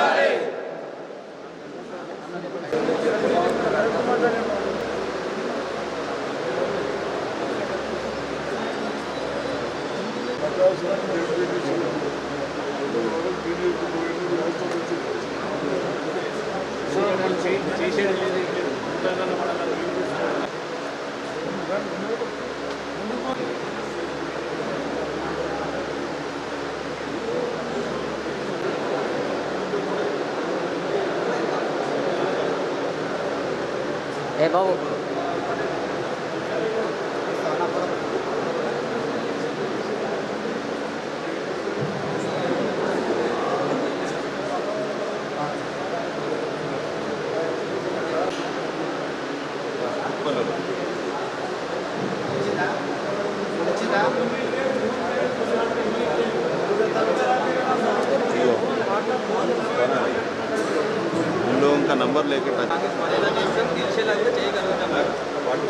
ఏ để bố लोगों का नंबर लेके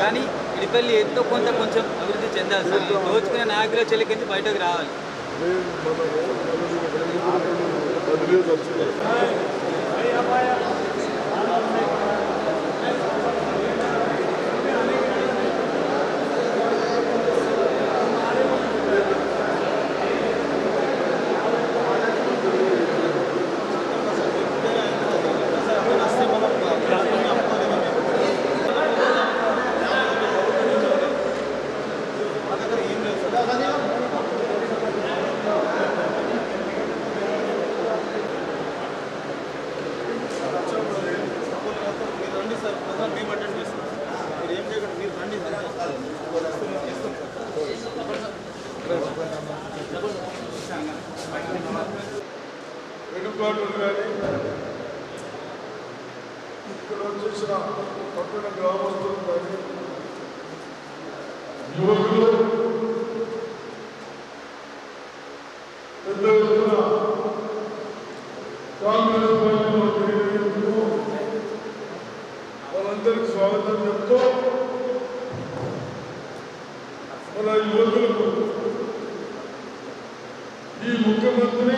కానీ ఇడిపల్లి ఎంతో కొంత కొంచెం అభివృద్ధి చెందాలి సార్ దోచుకునే నాయకుల చెలికించి బయటకు రావాలి వెనుకాటలు కానీ ఇక్కడ వచ్చేసిన పట్టణ గ్రామస్తులు కానీ యువకులు పెద్ద ఎత్తున కాంగ్రెస్ పార్టీలో చేరేందుకు వాళ్ళందరికీ స్వాగతం చెప్తూ మన యువకులకు ఈ ముఖ్యమంత్రి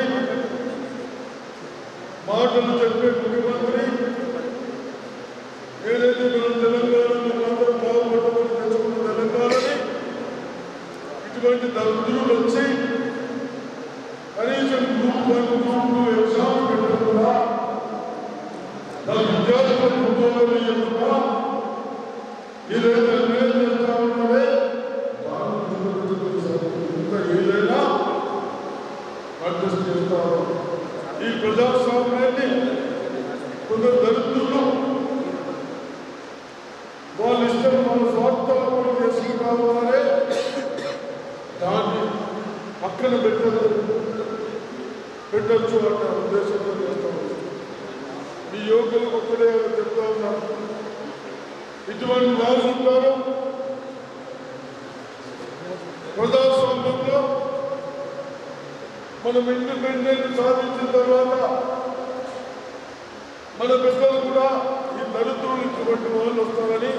ఆటలు చెప్పే ముఖ్యమంత్రి ఏదైతే మనం తెలంగాణ అందరం బాగుపడమని తెచ్చుకున్న తెలంగాణని ఇటువంటి దళితులు వచ్చి కనీసం group one group two exam పెట్టకుండా నా విద్యార్థులకు ఉద్యోగాలు ఇవ్వకుండా ఏదైతే అన్యాయం చేస్తా ఉన్నారే ఇంకా ఏదైనా అడ్జస్ట్ చేస్తారు ఈ ప్రజాస్వామ్యాన్ని కొందరు దరిద్రులు వాళ్ళ ఇష్టం వాళ్ళ స్వార్థాలు కూడా చేసుకుంటారు అనే దాన్ని పక్కన పెట్టదు పెట్టచ్చు అన్న ఉద్దేశంతో చేస్తాం మీ యువకులు ఒక్కడే చెప్తా ఉన్నాను ఇటువంటి వారు ఉంటారు. ప్రజాస్వామ్యంలో మనం ఇండిపెండెంట్ సాధించిన తర్వాత మన పెద్దలు కూడా ఈ దళితులు ఇటువంటి వాళ్ళు వస్తారని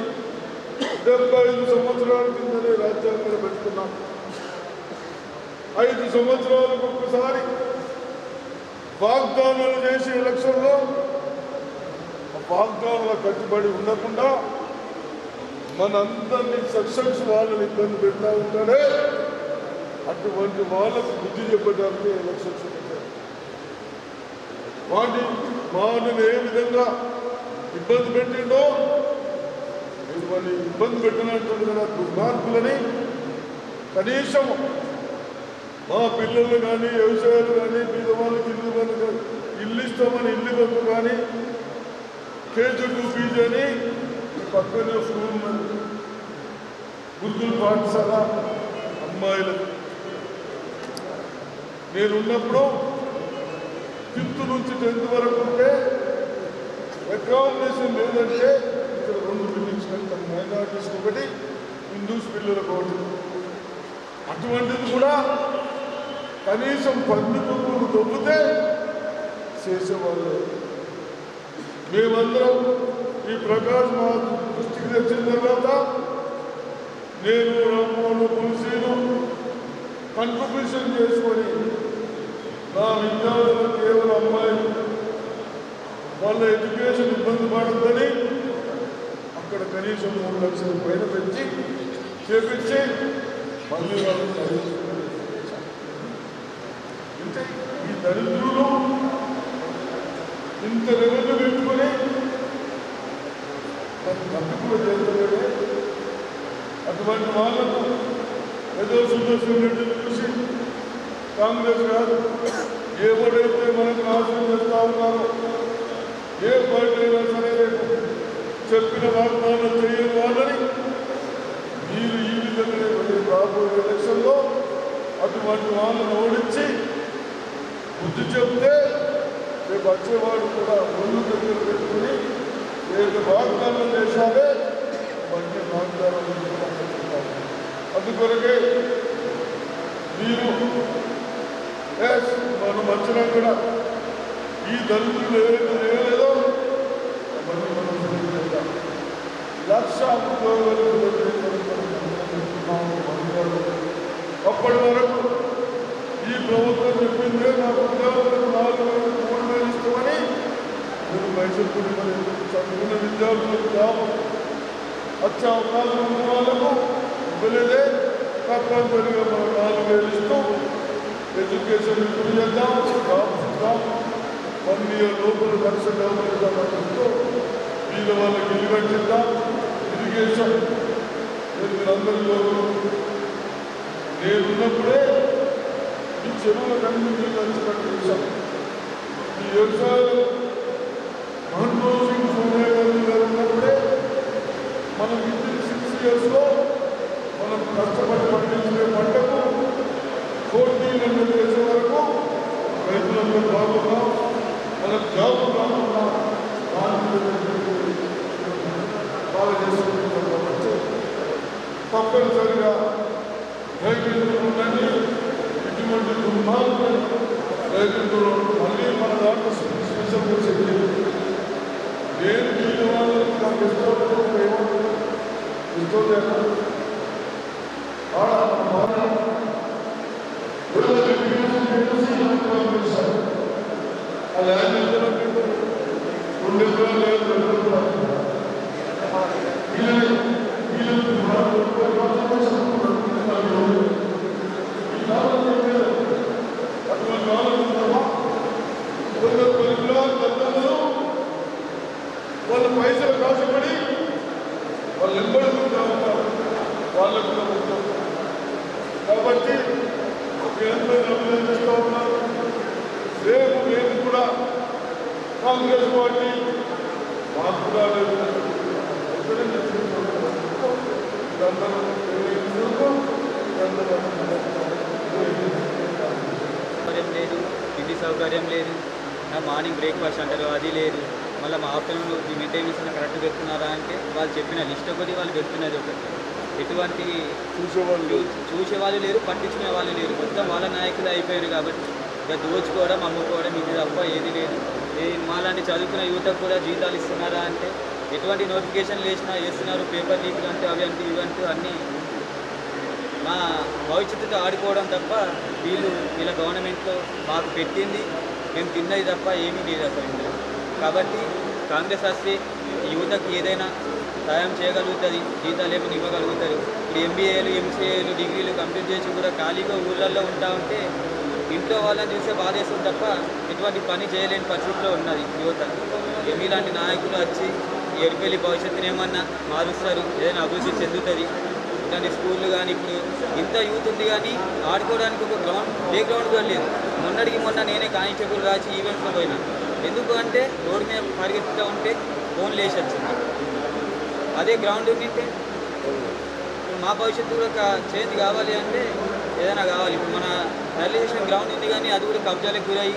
డెబ్బై ఐదు సంవత్సరాల కిందనే రాజ్యాంగంలో పెట్టుకున్నాం. ఐదు సంవత్సరాలకు ఒక్కసారి వాగ్దానాలు చేసే ఎలక్షన్లో ఆ వాగ్దానాల కట్టుబడి ఉండకుండా మనందరినీ సక్సెస్ వాళ్ళని ఇబ్బంది పెడతా ఉంటాడే అటువంటి వాళ్ళకు బుద్ధి చెప్పడానికి ఎలక్షన్స్ పెట్టారు వాటి వాళ్ళని ఏ విధంగా ఇబ్బంది పెట్టిండో మిమ్మల్ని ఇబ్బంది పెట్టినటువంటి దుర్మార్గులని కనీసం మా పిల్లలు కానీ వ్యవసాయాలు కానీ మీద వాళ్ళకి ఇల్లు కనుక ఇల్లు ఇస్తామని ఇల్లు కనుక కానీ కేజీ టూ అని పక్కనే స్కూల్ ఉన్నది గురుకుల పాఠశాల అమ్మాయిలు. నేనున్నప్పుడు ఫిఫ్త్ నుంచి టెన్త్ వరకు ఉంటే అకామిడేషన్ లేదంటే ఇక్కడ రెండు బిల్డింగ్స్ కడతాం మైనార్టీస్ ఒకటి హిందూస్ పిల్లలకు ఒకటి. అటువంటిది కూడా కనీసం పన్ను పురుగులు దొబ్బితే చేసేవాళ్ళు. మేమందరం ఈ ప్రకాశ్ మా దృష్టికి తెచ్చిన తర్వాత నేను రామ్మోహన్ తులసీను కంట్రిబ్యూషన్ చేసుకొని నా విద్యార్థులు కేవలం అమ్మాయిలు వాళ్ళ ఎడ్యుకేషన్ ఇబ్బంది పడుతుందని అక్కడ కనీసం మూడు లక్షల పైన పెంచి చేపించి మళ్ళీ వాళ్ళు చదివించుకునే అంటే ఈ దరిద్రులు ఇంత నిధులు పెట్టుకొని తప్పకుండా తప్పికులు అటువంటి వాళ్ళకు ఏదో సుదర్శన్ రెడ్డిని చూసి కాంగ్రెస్ కాదు ఎవడైతే మనకు నాశనం చేస్తా ఉన్నారో ఏ పార్టీ అయినా సరే చెప్పిన వాగ్దానం చేయని వాళ్ళని మీరు ఈ విధంగా రాబోయే ఎలక్షన్లో అటువంటి వాళ్ళని ఓడించి బుద్ధి చెప్తే రేపు వచ్చేవాడు కూడా ఒళ్ళు దగ్గర పెట్టుకుని రేపు వాగ్దానం చేశారే వాటిని వాగ్దానం అందుకొరకే మీరు ఎస్ మనం వచ్చినా కూడా ఈ దళితులు ఏదైతే చేయలేదో అవన్నీ మనం చేద్దాం. లక్ష ఉద్యోగాలు అప్పటి వరకు ఈ ప్రభుత్వం చెప్పింది నాకు ఉద్యోగులకు నాలుగు వేల మూడు వేలు ఇస్తామని మీరు మైసూరు మరి చదువుకున్న విద్యార్థులకు జాబ్ వచ్చే అవకాశం ఉన్న వాళ్ళకు ఇవ్వలేదే తప్పనిసరిగా మనం నాలుగు వేలు ఇస్తూ ఎడ్యుకేషన్ ఇంప్రూవ్ చేద్దాం జాబ్ ఇస్తాం వన్ ఇయర్ లోపల లక్ష డబ్బులు ఇద్దామని చెప్తూ వీళ్ళ వాళ్ళకి ఇల్లు కట్టిద్దాం ఇరిగేషన్ మీరందరిలో నేనున్నప్పుడే ఈ చెరువులకు అన్ని నీళ్ళు వచ్చినట్టు చూసాం ఈ వ్యవసాయం మన్మోహన్ సింగ్ సోనియా గాంధీ గారు ఉన్నప్పుడే మనం విత్ సిక్స్ ఇయర్స్లో మనం కష్టపడి పండించే పంటకు ఫోర్టీన్ హండ్రెడ్ చేసే వరకు రైతులందరూ బాగున్నాం మనకు జాబ్ బాగున్నాం బాగా చేసుకుంటున్నాం తప్పనిసరిగా రైతులు ఉండండి. ఉన్నటువంటి దుర్మార్గం రైతులు మళ్ళీ మన దాంట్లో స్పెషల్ వచ్చింది నేను దీని వాళ్ళకి నాకు ఇష్టం ఇష్టం లేక ల్యాండ్ రెండు లేదు రెండు వీళ్ళని వీళ్ళని అటువంటి ఆలోచన కొందరు పరుగులో గతంలో వాళ్ళ పైసలు కాసుపడి వాళ్ళు ఎంబడుకుంటా ఉంటారు కూడా ఉంటారు కాబట్టి ఉన్నారు రేపు మేము కూడా కాంగ్రెస్ పార్టీ మాకు కూడా లేదు ఎక్కడైనా సౌకర్యం లేదు ఇంటి సౌకర్యం లేదు నా మార్నింగ్ బ్రేక్ఫాస్ట్ అంటారు అది లేదు. మళ్ళీ మా ఆఫ్టర్నూన్ మీ మిడ్ డే మీల్స్ కరెక్ట్ పెడుతున్నారా అంటే వాళ్ళు చెప్పిన లిస్ట్ ఒకటి వాళ్ళు పెడుతున్నది ఒకటి. ఎటువంటి చూసేవాళ్ళు చూ- చూసే వాళ్ళు లేరు పట్టించుకునే వాళ్ళు లేరు. మొత్తం వాళ్ళ నాయకులు అయిపోయారు కాబట్టి ఇక దోచుకోవడం అమ్ముకోవడం ఇది తప్ప ఏది లేదు. ఏ మాలాంటి చదువుకున్న యువతకు కూడా జీతాలు ఇస్తున్నారా అంటే ఎటువంటి నోటిఫికేషన్లు వేసినా వేస్తున్నారు పేపర్ లీక్లు అంటే అవి అంటే ఇవి అంటూ అన్నీ మా భవిష్యత్తుతో ఆడుకోవడం తప్ప వీళ్ళు వీళ్ళ గవర్నమెంట్లో మాకు పెట్టింది. మేము తిన్నది తప్ప ఏమీ లేదు అసలు కాబట్టి కాంగ్రెస్ వస్తే యువతకు ఏదైనా సాయం చేయగలుగుతుంది జీతాలు ఏమి ఇవ్వగలుగుతారు. ఇప్పుడు ఎంబీఏలు ఎంసీఏలు డిగ్రీలు కంప్లీట్ చేసి కూడా ఖాళీగా ఊళ్ళల్లో ఉంటా ఉంటే ఇంట్లో వాళ్ళని చూసే బాధేస్తుంది తప్ప ఎటువంటి పని చేయలేని పరిస్థితిలో ఉన్నది యువత. ఎంఈ లాంటి నాయకులు వచ్చి ఎడిపెళ్ళి భవిష్యత్తుని ఏమన్నా మారుస్తారు ఏదైనా అభివృద్ధి చెందుతుంది? ఇట్లాంటి స్కూళ్ళు కానీ ఇప్పుడు ఇంత యూత్ ఉంది కానీ ఆడుకోవడానికి ఒక గ్రౌండ్ ప్లే గ్రౌండ్ కూడా లేదు. మొన్నటికి మొన్న నేనే కానిస్టేబుల్ రాసి ఈవెంట్స్లో పోయినా. ఎందుకు అంటే రోడ్డు మీద పరిగెత్తుతూ ఉంటే ఫోన్ లేచి వచ్చింది. అదే గ్రౌండ్ ఉండింటే? ఇప్పుడు మా భవిష్యత్తు కూడా కా- చేంజ్ కావాలి అంటే ఏదైనా కావాలి. ఇప్పుడు మన రైల్వేషన్ గ్రౌండ్ ఉంది కానీ అది కూడా కబ్జాలకు గురయ్యి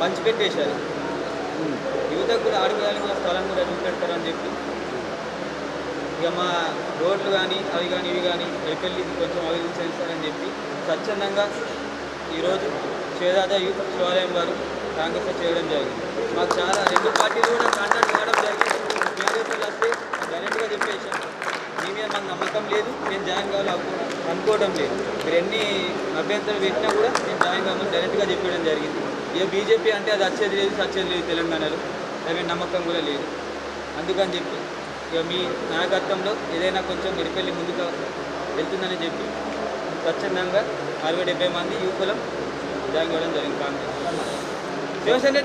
పంచిపెట్టేశారు యువతకు కూడా ఆడుకోవడానికి కూడా స్థలం కూడా చూపెడతారని చెప్పి. ఇక మా రోడ్లు కానీ అవి కానీ ఇవి కానీ ఎడిపెళ్ళి కొంచెం అభివృద్ధి చేస్తారని చెప్పి స్వచ్ఛందంగా ఈరోజు చేదాదా యూత్ శివాలయం వారు కాంగ్రెస్ చేయడం జరిగింది. మాకు చాలా రెండు పార్టీలు కూడా కాంటాక్ట్ కావడం అని చెప్పేసి మీ మీద నమ్మకం లేదు నేను జాయిన్ కావాలి అనుకోవడం లేదు. మీరు ఎన్ని అభ్యంతరం పెట్టినా కూడా నేను జాయిన్ కావాలని డైరెక్ట్గా చెప్పడం జరిగింది. ఇక బీజేపీ అంటే అది వచ్చేది లేదు సచ్చేది లేదు తెలంగాణలో. అవి నమ్మకం కూడా లేదు. అందుకని చెప్పి ఇక మీ నాయకత్వంలో ఏదైనా కొంచెం ఎరిపెళ్ళి ముందుకు వెళ్తుందని చెప్పి స్వచ్ఛందంగా అరవై డెబ్బై మంది యువకులం జాయిన్ కావడం జరిగింది కాంగ్రెస్. శివసేన